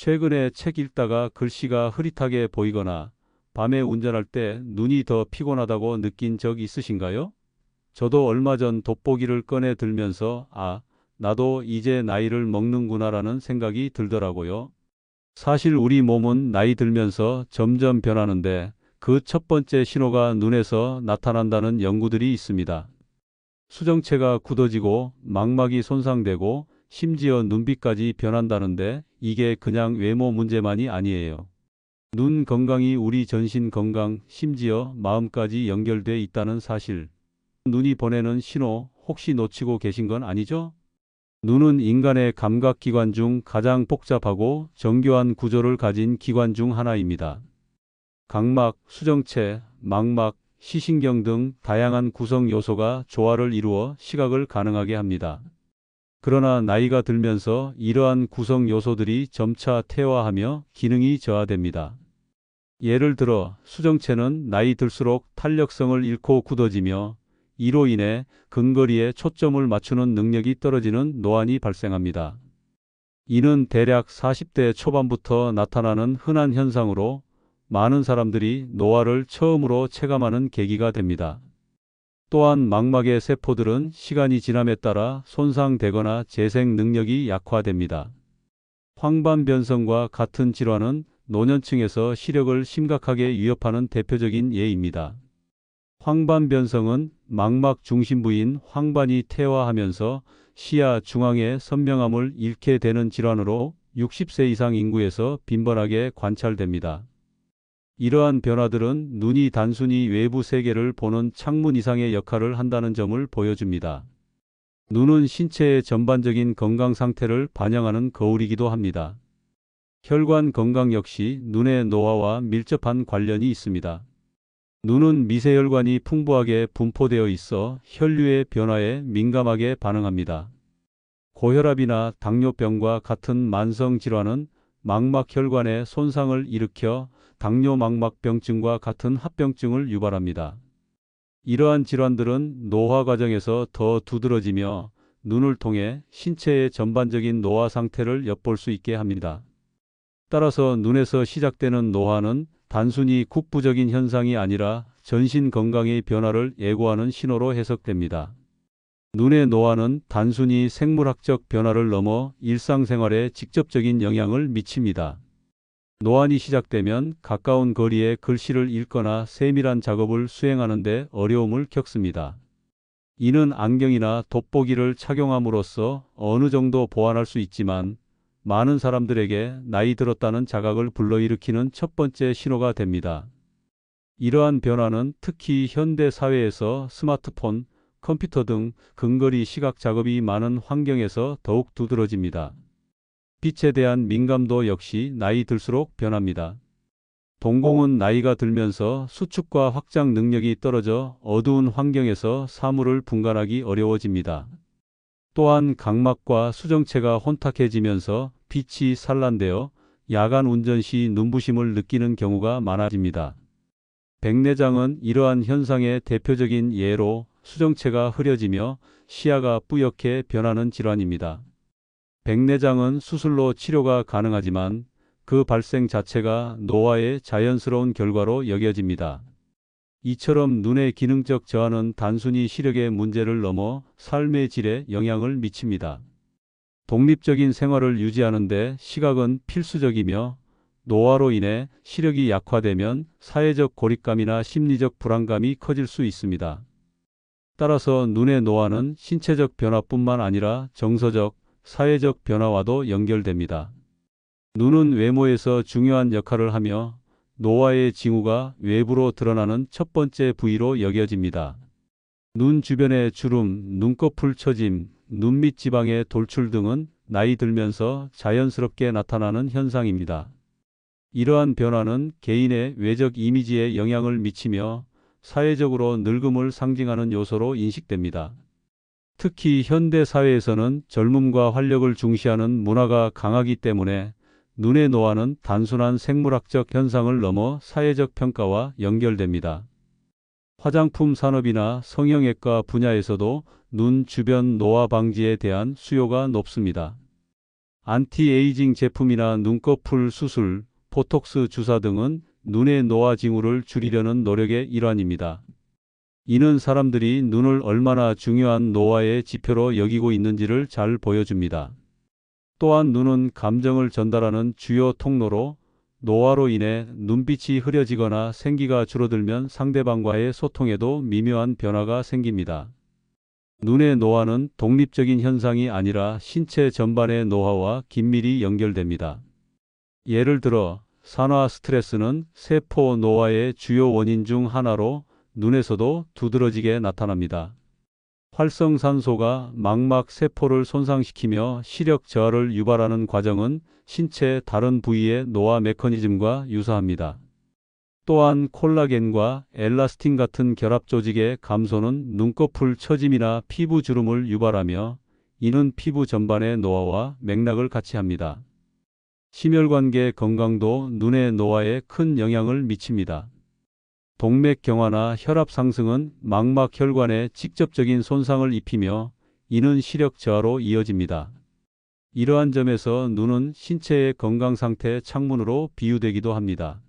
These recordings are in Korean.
최근에 책 읽다가 글씨가 흐릿하게 보이거나 밤에 운전할 때 눈이 더 피곤하다고 느낀 적 있으신가요? 저도 얼마 전 돋보기를 꺼내 들면서 아, 나도 이제 나이를 먹는구나라는 생각이 들더라고요. 사실 우리 몸은 나이 들면서 점점 변하는데 그 첫 번째 신호가 눈에서 나타난다는 연구들이 있습니다. 수정체가 굳어지고 망막이 손상되고 심지어 눈빛까지 변한다는데 이게 그냥 외모 문제만이 아니에요. 눈 건강이 우리 전신 건강, 심지어 마음까지 연결돼 있다는 사실. 눈이 보내는 신호 혹시 놓치고 계신 건 아니죠? 눈은 인간의 감각기관 중 가장 복잡하고 정교한 구조를 가진 기관 중 하나입니다. 각막, 수정체, 망막, 시신경 등 다양한 구성 요소가 조화를 이루어 시각을 가능하게 합니다. 그러나 나이가 들면서 이러한 구성 요소들이 점차 퇴화하며 기능이 저하됩니다. 예를 들어 수정체는 나이 들수록 탄력성을 잃고 굳어지며 이로 인해 근거리에 초점을 맞추는 능력이 떨어지는 노안이 발생합니다. 이는 대략 40대 초반부터 나타나는 흔한 현상으로 많은 사람들이 노화를 처음으로 체감하는 계기가 됩니다. 또한 망막의 세포들은 시간이 지남에 따라 손상되거나 재생 능력이 약화됩니다. 황반변성과 같은 질환은 노년층에서 시력을 심각하게 위협하는 대표적인 예입니다. 황반변성은 망막 중심부인 황반이 퇴화하면서 시야 중앙의 선명함을 잃게 되는 질환으로 60세 이상 인구에서 빈번하게 관찰됩니다. 이러한 변화들은 눈이 단순히 외부 세계를 보는 창문 이상의 역할을 한다는 점을 보여줍니다. 눈은 신체의 전반적인 건강 상태를 반영하는 거울이기도 합니다. 혈관 건강 역시 눈의 노화와 밀접한 관련이 있습니다. 눈은 미세혈관이 풍부하게 분포되어 있어 혈류의 변화에 민감하게 반응합니다. 고혈압이나 당뇨병과 같은 만성 질환은 망막혈관의 손상을 일으켜 당뇨망막병증과 같은 합병증을 유발합니다. 이러한 질환들은 노화 과정에서 더 두드러지며 눈을 통해 신체의 전반적인 노화 상태를 엿볼 수 있게 합니다. 따라서 눈에서 시작되는 노화는 단순히 국부적인 현상이 아니라 전신 건강의 변화를 예고하는 신호로 해석됩니다. 눈의 노화는 단순히 생물학적 변화를 넘어 일상생활에 직접적인 영향을 미칩니다. 노안이 시작되면 가까운 거리에 글씨를 읽거나 세밀한 작업을 수행하는데 어려움을 겪습니다. 이는 안경이나 돋보기를 착용함으로써 어느 정도 보완할 수 있지만 많은 사람들에게 나이 들었다는 자각을 불러일으키는 첫 번째 신호가 됩니다. 이러한 변화는 특히 현대 사회에서 스마트폰, 컴퓨터 등 근거리 시각 작업이 많은 환경에서 더욱 두드러집니다. 빛에 대한 민감도 역시 나이 들수록 변합니다. 동공은 나이가 들면서 수축과 확장 능력이 떨어져 어두운 환경에서 사물을 분간하기 어려워집니다. 또한 각막과 수정체가 혼탁해지면서 빛이 산란되어 야간 운전 시 눈부심을 느끼는 경우가 많아집니다. 백내장은 이러한 현상의 대표적인 예로 수정체가 흐려지며 시야가 뿌옇게 변하는 질환입니다. 백내장은 수술로 치료가 가능하지만 그 발생 자체가 노화의 자연스러운 결과로 여겨집니다. 이처럼 눈의 기능적 저하는 단순히 시력의 문제를 넘어 삶의 질에 영향을 미칩니다. 독립적인 생활을 유지하는데 시각은 필수적이며 노화로 인해 시력이 약화되면 사회적 고립감이나 심리적 불안감이 커질 수 있습니다. 따라서 눈의 노화는 신체적 변화뿐만 아니라 정서적, 사회적 변화와도 연결됩니다. 눈은 외모에서 중요한 역할을 하며 노화의 징후가 외부로 드러나는 첫 번째 부위로 여겨집니다. 눈 주변의 주름, 눈꺼풀 처짐, 눈 밑 지방의 돌출 등은 나이 들면서 자연스럽게 나타나는 현상입니다. 이러한 변화는 개인의 외적 이미지에 영향을 미치며 사회적으로 늙음을 상징하는 요소로 인식됩니다. 특히 현대 사회에서는 젊음과 활력을 중시하는 문화가 강하기 때문에 눈의 노화는 단순한 생물학적 현상을 넘어 사회적 평가와 연결됩니다. 화장품 산업이나 성형외과 분야에서도 눈 주변 노화 방지에 대한 수요가 높습니다. 안티에이징 제품이나 눈꺼풀 수술, 보톡스 주사 등은 눈의 노화 징후를 줄이려는 노력의 일환입니다. 이는 사람들이 눈을 얼마나 중요한 노화의 지표로 여기고 있는지를 잘 보여줍니다. 또한 눈은 감정을 전달하는 주요 통로로 노화로 인해 눈빛이 흐려지거나 생기가 줄어들면 상대방과의 소통에도 미묘한 변화가 생깁니다. 눈의 노화는 독립적인 현상이 아니라 신체 전반의 노화와 긴밀히 연결됩니다. 예를 들어 산화 스트레스는 세포 노화의 주요 원인 중 하나로 눈에서도 두드러지게 나타납니다. 활성산소가 망막 세포를 손상시키며 시력 저하를 유발하는 과정은 신체 다른 부위의 노화 메커니즘과 유사합니다. 또한 콜라겐과 엘라스틴 같은 결합 조직의 감소는 눈꺼풀 처짐이나 피부 주름을 유발하며 이는 피부 전반의 노화와 맥락을 같이 합니다. 심혈관계 건강도 눈의 노화에 큰 영향을 미칩니다. 동맥경화나 혈압 상승은 망막 혈관에 직접적인 손상을 입히며 이는 시력 저하로 이어집니다. 이러한 점에서 눈은 신체의 건강 상태 창문으로 비유되기도 합니다.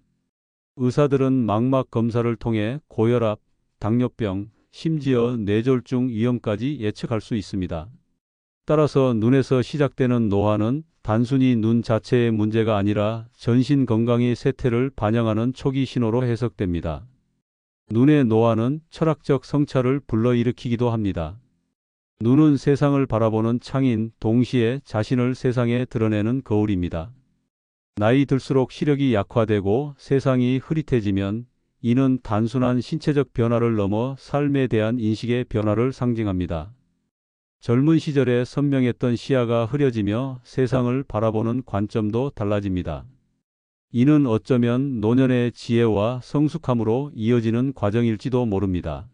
의사들은 망막 검사를 통해 고혈압, 당뇨병, 심지어 뇌졸중 위험까지 예측할 수 있습니다. 따라서 눈에서 시작되는 노화는 단순히 눈 자체의 문제가 아니라 전신 건강의 쇠퇴를 반영하는 초기 신호로 해석됩니다. 눈의 노화는 철학적 성찰을 불러일으키기도 합니다. 눈은 세상을 바라보는 창인, 동시에 자신을 세상에 드러내는 거울입니다. 나이 들수록 시력이 약화되고 세상이 흐릿해지면 이는 단순한 신체적 변화를 넘어 삶에 대한 인식의 변화를 상징합니다. 젊은 시절에 선명했던 시야가 흐려지며 세상을 바라보는 관점도 달라집니다. 이는 어쩌면 노년의 지혜와 성숙함으로 이어지는 과정일지도 모릅니다.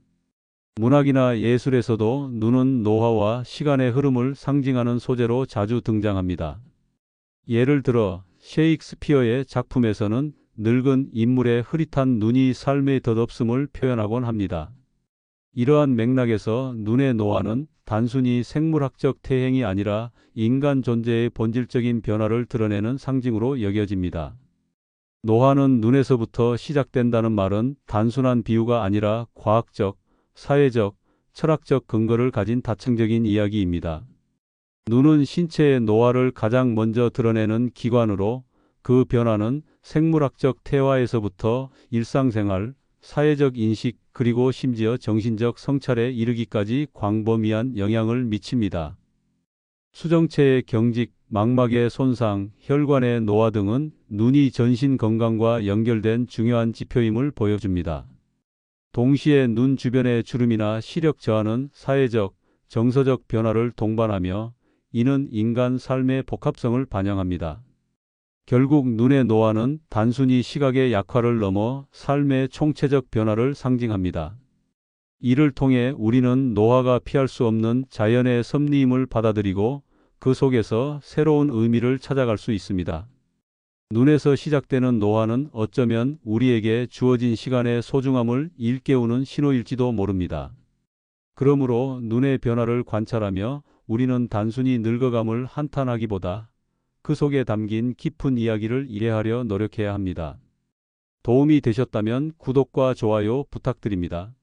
문학이나 예술에서도 눈은 노화와 시간의 흐름을 상징하는 소재로 자주 등장합니다. 예를 들어 셰익스피어의 작품에서는 늙은 인물의 흐릿한 눈이 삶의 덧없음을 표현하곤 합니다. 이러한 맥락에서 눈의 노화는 단순히 생물학적 퇴행이 아니라 인간 존재의 본질적인 변화를 드러내는 상징으로 여겨집니다. 노화는 눈에서부터 시작된다는 말은 단순한 비유가 아니라 과학적, 사회적, 철학적 근거를 가진 다층적인 이야기입니다. 눈은 신체의 노화를 가장 먼저 드러내는 기관으로 그 변화는 생물학적 태화에서부터 일상생활, 사회적 인식, 그리고 심지어 정신적 성찰에 이르기까지 광범위한 영향을 미칩니다. 수정체의 경직, 망막의 손상, 혈관의 노화 등은 눈이 전신 건강과 연결된 중요한 지표임을 보여줍니다. 동시에 눈 주변의 주름이나 시력 저하는 사회적, 정서적 변화를 동반하며 이는 인간 삶의 복합성을 반영합니다. 결국 눈의 노화는 단순히 시각의 약화를 넘어 삶의 총체적 변화를 상징합니다. 이를 통해 우리는 노화가 피할 수 없는 자연의 섭리임을 받아들이고 그 속에서 새로운 의미를 찾아갈 수 있습니다. 눈에서 시작되는 노화는 어쩌면 우리에게 주어진 시간의 소중함을 일깨우는 신호일지도 모릅니다. 그러므로 눈의 변화를 관찰하며 우리는 단순히 늙어감을 한탄하기보다 그 속에 담긴 깊은 이야기를 이해하려 노력해야 합니다. 도움이 되셨다면 구독과 좋아요 부탁드립니다.